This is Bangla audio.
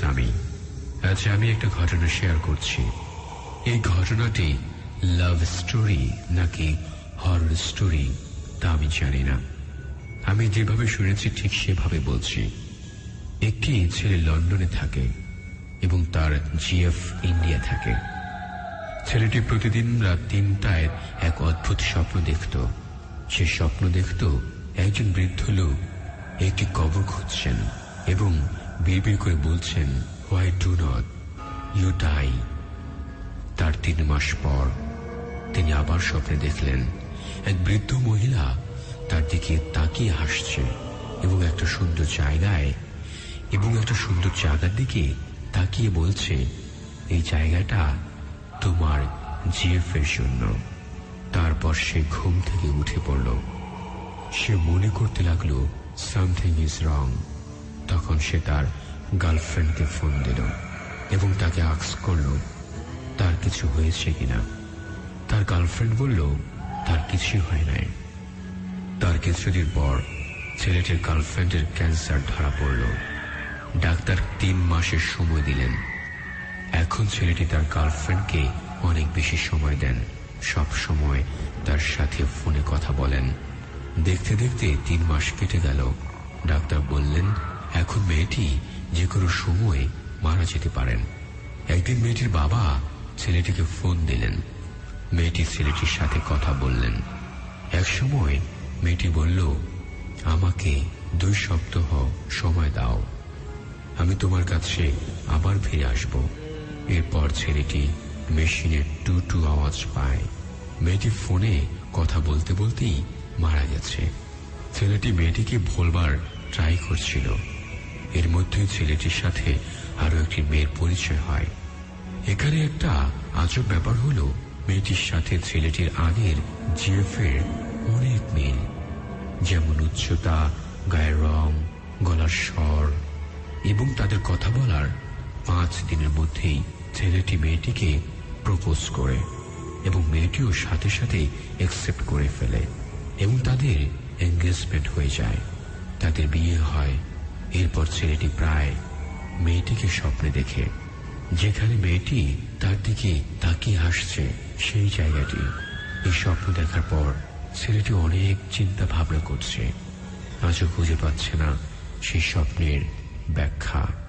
সামি আজ আমি একটা ঘটনা শেয়ার করছি। এই ঘটনাটি লাভ স্টোরি নাকি হরর স্টোরি তা আমি জানি না। আমি যেভাবে শুনেছি ঠিক সেভাবে বলছি। একটি ছেলে লন্ডনে থাকে এবং তার জিএফ ইন্ডিয়া থাকে। ছেলেটি প্রতিদিন রাত তিনটায় এক অদ্ভুত স্বপ্ন দেখত। সে স্বপ্ন দেখত একজন বৃদ্ধ লোক একটি কবর খুঁজছেন এবং বিড়বিড় করে বলছেন why do not you die তার তিন মাস পর তিনি আবার স্বপ্নে দেখলেন, এক বৃদ্ধ মহিলা তার দিকে তাকিয়ে হাসছে এবং একটা সুন্দর জায়গায়, এবং একটা সুন্দর জায়গার দিকে তাকিয়ে বলছে, এই জায়গাটা তোমার জিএফ এর জন্য। তারপর সে ঘুম থেকে উঠে পড়ল। সে মনে করতে লাগল সামথিং ইজ রং তখন সে তার গার্লফ্রেন্ডকে ফোন দিল এবং তাকে আক্স করল, তার কিছু হয়েছে কিনা? তার গার্লফ্রেন্ড বলল, তার কিছুই হয় নাই। তার কিছুদিন পর ছেলেটির গার্লফ্রেন্ডের ক্যান্সার ধরা পড়ল। ডাক্তার তিন মাসের সময় দিলেন। এখন ছেলেটি তার গার্লফ্রেন্ডকে অনেক বেশি সময় দেন। সব সময় তার সাথে ফোনে কথা বলেন। দেখতে দেখতে তিন মাস কেটে গেল। ডাক্তার বললেন এখন মেয়েটি যে কোনো সময় মারা যেতে পারেন। একদিন মেয়েটির বাবা ছেলেটিকে ফোন দিলেন। মেয়েটি ছেলেটির সাথে কথা বললেন। এক সময় মেয়েটি বলল, আমাকে দুই সপ্তাহ সময় দাও। আমি তোমার কাছে আবার ফিরে আসব। এরপর ছেলেটি মেশিনের টু টু আওয়াজ পায়। মেয়েটি ফোনে কথা বলতে বলতেই মারা গেছে। ছেলেটি মেয়েটিকে ভোলবার ট্রাই করছিল। এর মধ্যে ছেলেটির সাথে আরও একটি মেয়ের পরিচয় হয়। এখানে একটা আজব ব্যাপার হলো, মেয়েটির সাথে ছেলেটির আগের জিএফ এর অনেক মিল, যেমন উচ্চতা, গায়ের রং, গলার স্বর এবং তাদের কথা বলার পাঁচ দিনের মধ্যেই ছেলেটি মেয়েটিকে প্রপোজ করে এবং মেয়েটিও সাথে সাথে একসেপ্ট করে ফেলে এবং তাদের এঙ্গেজমেন্ট হয়ে যায়। তাদের বিয়ে হয় এরপর ছেলেটি প্রায় মেয়েটিকে স্বপ্নে দেখে। যেখানে মেয়েটি তার দিকে তাকিয়ে হাসছে, সেই জায়গাটি। এই স্বপ্ন দেখার পর ছেলেটি অনেক চিন্তা ভাবনা করছে। আজও খুঁজে পাচ্ছে না সেই স্বপ্নের ব্যাখ্যা।